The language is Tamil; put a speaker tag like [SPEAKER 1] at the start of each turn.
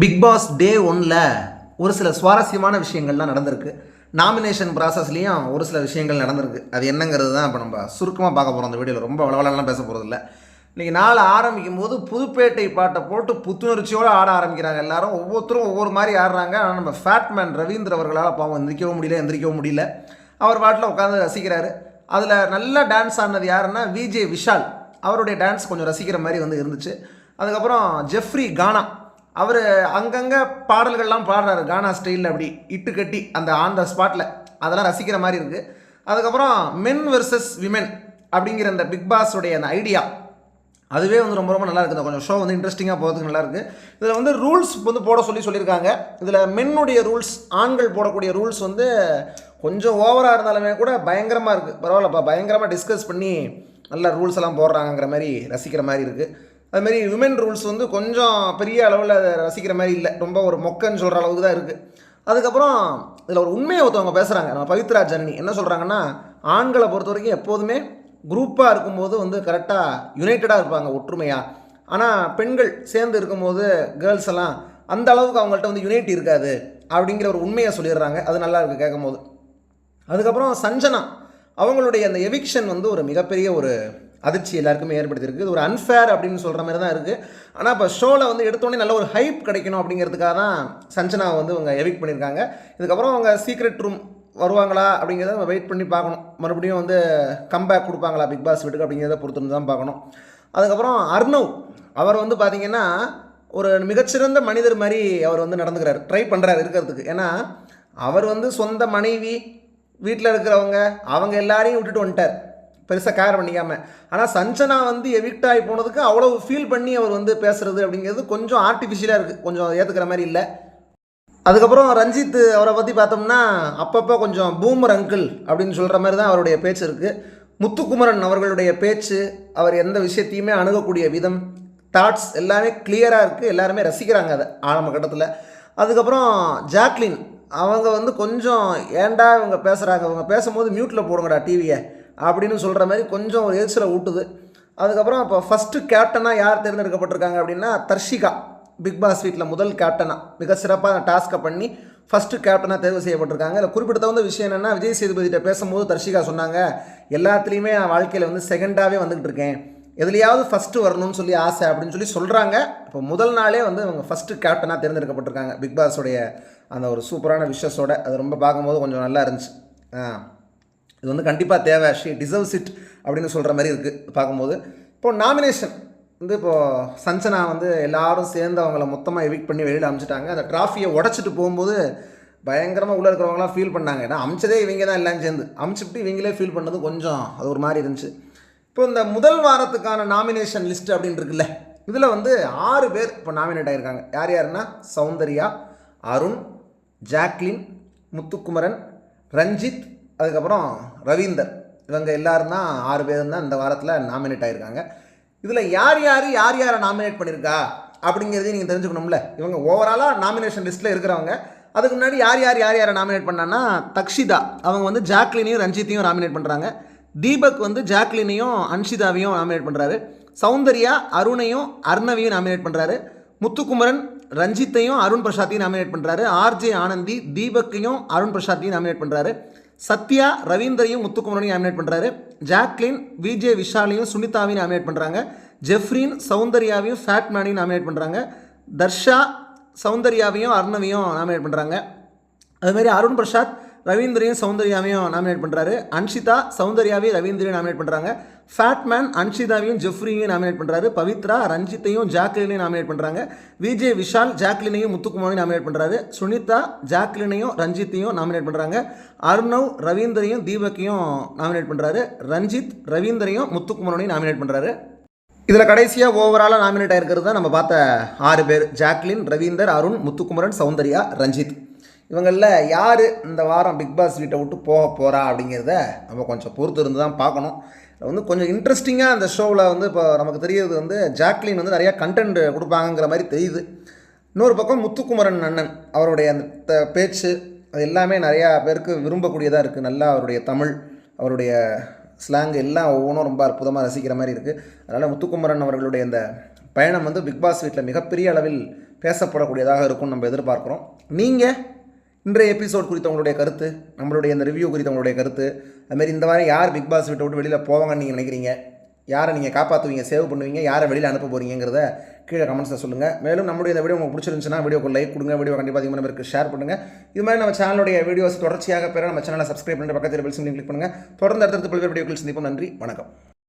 [SPEAKER 1] பிக் பாஸ் டே ஒன்னில் ஒரு சில சுவாரஸ்யமான விஷயங்கள்லாம் நடந்திருக்கு. நாமினேஷன் ப்ராசஸ்லேயும் ஒரு சில விஷயங்கள் நடந்திருக்கு. அது என்னங்கிறது தான் இப்போ நம்ம சுருக்கமாக பார்க்க போகிறோம் அந்த வீடியோவில் ரொம்ப வளவலாம் பேச போகிறதில்ல இன்றைக்கி நாள் ஆரம்பிக்கும் போது புதுப்பேட்டை பாட்டை போட்டு புத்துணர்ச்சியோடு ஆட ஆரம்பிக்கிறாங்க எல்லாரும். ஒவ்வொருத்தரும் ஒவ்வொரு மாதிரி ஆடுறாங்க. ஆனால் நம்ம ஃபேட்மேன் ரவீந்திர அவர்களால் பாவம் எந்திரிக்கவும் முடியல எந்திரிக்கவும் முடியல. அவர் பாட்டில் உட்காந்து ரசிக்கிறாரு. அதில் நல்ல டான்ஸ் ஆடினது யாருன்னா விஜே விஷால் அவருடைய டான்ஸ் கொஞ்சம் ரசிக்கிற மாதிரி வந்து இருந்துச்சு. அதுக்கப்புறம் ஜெஃப்ரி கானா அவர் அங்கங்கே பாடல்கள்லாம் பாடுறாரு கானா ஸ்டைலில் அப்படி இட்டு கட்டி அந்த ஆன் த ஸ்பாட்டில் அதெல்லாம் ரசிக்கிற மாதிரி இருக்குது அதுக்கப்புறம் மென் வெர்சஸ் விமென் அப்படிங்கிற அந்த பிக் பாஸுடைய அந்த ஐடியா அதுவே வந்து ரொம்ப ரொம்ப நல்லா இருக்குது. கொஞ்சம் ஷோ வந்து இன்ட்ரெஸ்டிங்காக போகிறதுக்கு நல்லா இருக்குது இதில் வந்து ரூல்ஸ் வந்து போட சொல்லி சொல்லியிருக்காங்க. இதில் மென்னுடைய ரூல்ஸ் ஆண்கள் போடக்கூடிய ரூல்ஸ் வந்து கொஞ்சம் ஓவராக இருந்தாலுமே கூட பயங்கரமாக இருக்குது பரவாயில்லப்பா. பயங்கரமாக டிஸ்கஸ் பண்ணி நல்ல ரூல்ஸ் எல்லாம் போடுறாங்கங்கிற மாதிரி ரசிக்கிற மாதிரி இருக்குது அதுமாரி விமன் ரூல்ஸ் வந்து கொஞ்சம் பெரிய அளவில் அதை ரசிக்கிற மாதிரி இல்லை. ரொம்ப ஒரு மொக்கன்னு சொல்கிற அளவுக்கு தான் இருக்குது அதுக்கப்புறம் இதில் ஒரு உண்மையை ஒருத்தவங்க பேசுகிறாங்க நம்ம பவித்ரா ஜனனி என்ன சொல்கிறாங்கன்னா ஆண்களை பொறுத்த வரைக்கும் எப்போதுமே குரூப்பாக இருக்கும்போது வந்து கரெக்டாக யுனைட்டடாக இருப்பாங்க ஒற்றுமையாக ஆனால் பெண்கள் சேர்ந்து இருக்கும்போது கேர்ள்ஸ் எல்லாம் அந்த அளவுக்கு அவங்கள்ட்ட வந்து யுனைட்டி இருக்காது அப்படிங்கிற ஒரு உண்மையை சொல்லிடுறாங்க. அது நல்லா இருக்குது கேட்கும் போது அதுக்கப்புறம் சஞ்சனா அவங்களுடைய அந்த எவிக்ஷன் வந்து ஒரு மிகப்பெரிய ஒரு அதிர்ச்சி எல்லாருக்குமே ஏற்படுத்தியிருக்கு. இது ஒரு அன்ஃபேர் அப்படின்னு சொல்கிற மாதிரி தான் இருக்குது ஆனால் இப்போ ஷோவில் வந்து எடுத்தோடனே நல்ல ஒரு ஹைப் கிடைக்கணும் அப்படிங்கிறதுக்காக தான் சஞ்சனா வந்து அவங்க எவிக் பண்ணியிருக்காங்க. இதுக்கப்புறம் அவங்க சீக்ரெட் ரூம் வருவாங்களா அப்படிங்கிறத நம்ம வெயிட் பண்ணி பார்க்கணும். மறுபடியும் வந்து கம்பேக் கொடுப்பாங்களா பிக் பாஸ் வீட்டுக்கு அப்படிங்கிறத பொறுத்துன்னு தான் பார்க்கணும். அதுக்கப்புறம் அர்ணவ் அவர் வந்து பார்த்திங்கன்னா ஒரு மிகச்சிறந்த மனிதர் மாதிரி அவர் வந்து நடந்துக்கிறார். ட்ரை பண்ணுறாரு இருக்கிறதுக்கு. ஏன்னா அவர் வந்து சொந்த மனைவி வீட்டில் இருக்கிறவங்க அவங்க எல்லாரையும் விட்டுட்டு வந்துட்டார். பெருசாக கேர் பண்ணிக்காமல் ஆனால் சஞ்சனா வந்து எவிக்ட் ஆகி போனதுக்கு அவ்வளோ ஃபீல் பண்ணி அவர் வந்து பேசுகிறது அப்படிங்கிறது கொஞ்சம் ஆர்டிஃபிஷியலாக இருக்குது கொஞ்சம் ஏற்றுக்கிற மாதிரி இல்லை. அதுக்கப்புறம் ரஞ்சித் அவரை பற்றி பார்த்தோம்னா அப்பப்போ கொஞ்சம் பூமர் அங்கிள் அப்படின்னு சொல்கிற மாதிரி தான் அவருடைய பேச்சு இருக்குது முத்துக்குமரன் அவர்களுடைய பேச்சு அவர் எந்த விஷயத்தையுமே அணுகக்கூடிய விதம் தாட்ஸ் எல்லாமே கிளியராக இருக்குது எல்லாருமே ரசிக்கிறாங்க அதை ஆரம்ப கட்டத்தில். அதுக்கப்புறம் ஜாக்லின் அவங்க வந்து கொஞ்சம் ஏன்டா இவங்க பேசுகிறாங்க அவங்க பேசும்போது மியூட்டில் போடுங்கடா டிவியை அப்படின்னு சொல்கிற மாதிரி கொஞ்சம் ஒரு எரிச்சலை ஊட்டுது. அதுக்கப்புறம் இப்போ ஃபஸ்ட்டு கேப்டனாக யார் தேர்ந்தெடுக்கப்பட்டிருக்காங்க அப்படின்னா தர்ஷிகா பிக் பாஸ் வீட்டில் முதல் கேப்டனாக மிக சிறப்பாக டாஸ்க்கை பண்ணி ஃபஸ்ட்டு கேப்டனாக தேர்வு செய்யப்பட்டிருக்காங்க. இல்லை குறிப்பிட்ட விஷயம் என்னென்னா விஜய் சேதுபதிகிட்ட பேசும்போது தர்ஷிகா சொன்னாங்க எல்லாத்துலேயுமே நான் வாழ்க்கையில் வந்து செகண்டாகவே வந்துக்கிட்டு இருக்கேன். எதுலையாவது ஃபஸ்ட்டு வரணும்னு சொல்லி ஆசை அப்படின்னு சொல்லி சொல்கிறாங்க இப்போ முதல் நாளே வந்து அவங்க ஃபஸ்ட்டு கேப்டனாக தேர்ந்தெடுக்கப்பட்டிருக்காங்க. பிக் பாஸோடைய அந்த ஒரு சூப்பரான விஷஸோட அது ரொம்ப பார்க்கும்போது கொஞ்சம் நல்லா இருந்துச்சு. ஆ. இது வந்து கண்டிப்பாக தேவை. ஷி டிசர்வ்ஸ் இட் அப்படின்னு சொல்கிற மாதிரி இருக்குது பார்க்கும்போது. இப்போது நாமினேஷன் வந்து இப்போது சஞ்சனா வந்து எல்லாரும் சேர்ந்து அவங்கள மொத்தமாக எவிக் பண்ணி வெளியில் அமிச்சிட்டாங்க. அந்த ட்ராஃபியை உடச்சிட்டு போகும்போது பயங்கரமாக உள்ளே இருக்கிறவங்களாம் ஃபீல் பண்ணாங்க. ஏன்னா அமிச்சதே இவங்க தான் எல்லாம் சேர்ந்து. அமிச்சுட்டு இவங்களே ஃபீல் பண்ணது கொஞ்சம் அது ஒரு மாதிரி இருந்துச்சு. இப்போ இந்த முதல் வாரத்துக்கான நாமினேஷன் லிஸ்ட் அப்படின்னு இருக்குல்ல இதில் வந்து ஆறு பேர் இப்போ நாமினேட் ஆகியிருக்காங்க யார் யாருன்னா? சௌந்தர்யா அருண் ஜாக்லின் முத்துக்குமரன் ரஞ்சித் அதுக்கப்புறம் ரவீந்தர். இவங்க எல்லாரும் தான் ஆறு பேர் தான் இந்த வாரத்தில் நாமினேட் ஆகியிருக்காங்க இதில் யார் யார் யார் யாரை நாமினேட் பண்ணியிருக்கா அப்படிங்கிறதையும் நீங்கள் தெரிஞ்சுக்கணும்ல. இவங்க ஓவராலாக நாமினேஷன் லிஸ்ட்டில் இருக்கிறவங்க. அதுக்கு முன்னாடி யார் யார் யார் யாரை நாமினேட் பண்ணான்னா தக்ஷிதா. அவங்க வந்து ஜாக்லினையும் ரஞ்சித்தையும் நாமினேட் பண்ணுறாங்க தீபக் வந்து ஜாக்லினையும் அன்ஷிதாவையும் நாமினேட் பண்ணுறாரு சௌந்தர்யா அருணையும் அர்ணவையும் நாமினேட் பண்ணுறாரு முத்துக்குமரன் ரஞ்சித்தையும் அருண் பிரசாத்தையும் நாமினேட் பண்ணுறாரு ஆர்ஜே ஆனந்தி தீபக்கையும் அருண் பிரசாத்தையும் நாமினேட் பண்ணுறாரு சத்யா ரவீந்தரையும் முத்துக்குமரனையும் நாமினேட் பண்ணுறாரு ஜாக்லின் விஜே விஷாலையும் சுனிதாவையும் நாமினேட் பண்ணுறாங்க ஜெஃப்ரின் சௌந்தர்யாவையும் ஃபேட்மேனையும் நாமினேட் பண்ணுறாங்க தர்ஷா சௌந்தர்யாவையும் அர்ணவையும் நாமினேட் பண்ணுறாங்க அதுமாரி அருண் பிரசாத் ரவீந்திரையும் சௌந்தர்யாவையும் நாமினேட் பண்ணுறாரு அன்ஷிதா சௌந்தர்யாவையும் ரவீந்திரையும் நாமினேட் பண்ணுறாங்க ஃபேட்மேன் அன்ஷிதாவையும் ஜெஃப்ரியும் நாமினேட் பண்ணுறாரு பவித்ரா ரஞ்சித்தையும் ஜாக்லினையும் நாமினேட் பண்ணுறாங்க விஜய் விஷால் ஜாக்லினையும் முத்துக்குமாரையும் நாமினேட் பண்ணுறாரு சுனிதா ஜாக்லினையும் ரஞ்சித்தையும் நாமினேட் பண்ணுறாங்க அர்ணவ் ரவீந்தரையும் தீபக்கையும் நாமினேட் பண்ணுறாரு ரஞ்சித் ரவீந்தரையும் முத்துக்குமாரனையும் நாமினேட் பண்ணுறாரு இதில் கடைசியாக ஓவராலாக நாமினேட் ஆகிருக்கிறது தான் நம்ம பார்த்த ஆறு பேர். ஜாக்லின் ரவீந்தர் அருண் முத்துக்குமரன் சௌந்தர்யா ரஞ்சித். இவங்களில் யார் இந்த வாரம் பிக் பாஸ் வீட்டை விட்டு போக போகிறா அப்படிங்கிறத நம்ம கொஞ்சம் பொறுத்து இருந்து தான் பார்க்கணும் வந்து கொஞ்சம் இன்ட்ரெஸ்டிங்காக அந்த ஷோவில் வந்து இப்போ நமக்கு தெரியுது வந்து ஜாக்லின் வந்து நிறையா கண்டென்ட் கொடுப்பாங்கங்கிற மாதிரி தெரியுது. இன்னொரு பக்கம் முத்துக்குமரன் அண்ணன் அவருடைய அந்த பேச்சு அது எல்லாமே நிறையா பேருக்கு விரும்பக்கூடியதாக இருக்குது நல்லா அவருடைய தமிழ் அவருடைய ஸ்லாங் எல்லாம் ஒவ்வொன்றும் ரொம்ப அற்புதமாக ரசிக்கிற மாதிரி இருக்குது அதனால் முத்துக்குமரன் அவர்களுடைய அந்த பயணம் வந்து பிக்பாஸ் வீட்டில் மிகப்பெரிய அளவில் பேசப்படக்கூடியதாக இருக்கும்னு நம்ம எதிர்பார்க்குறோம். நீங்கள் இன்றைய எபிசோட் குறித்த உங்களுடைய கருத்து நம்மளுடைய இந்த ரிவ்யூ குறித்த உங்களுடைய கருத்து அதுமாரி இந்த வாரம் யார் பிக் பாஸ் விட்டு விட்டு வெளியில் போவாங்கன்னு நீங்கள் நினைக்கிறீங்க? யாரை நீங்கள் காப்பாற்றுவீங்க சேவ் பண்ணுவீங்க யாரை வெளியில் அனுப்ப போகிறீங்கிறத கீழே கமெண்ட்ஸில் சொல்லுங்கள் மேலும் நம்மளுடைய இந்த வீடியோ உங்களுக்கு பிடிச்சிருந்துச்சுன்னா வீடியோக்கு லைக் கொடுங்க வீடியோ கண்டிப்பாக அதிகமாக பேருக்கு ஷேர் பண்ணுங்கள் இது மாதிரி நம்ம சேனலுடைய வீடியோஸ் தொடர்ச்சியாக பெற நம்ம சேனலை சப்ஸ்கிரைப் பண்ணிட்டு பக்கத்தில் பெல் சிம்லையும் கிளிக் பண்ணுங்கள் தொடர்ந்து அடுத்தடுத்து பல்வேறு வீடியோக்கள் சந்திப்போம். நன்றி வணக்கம்.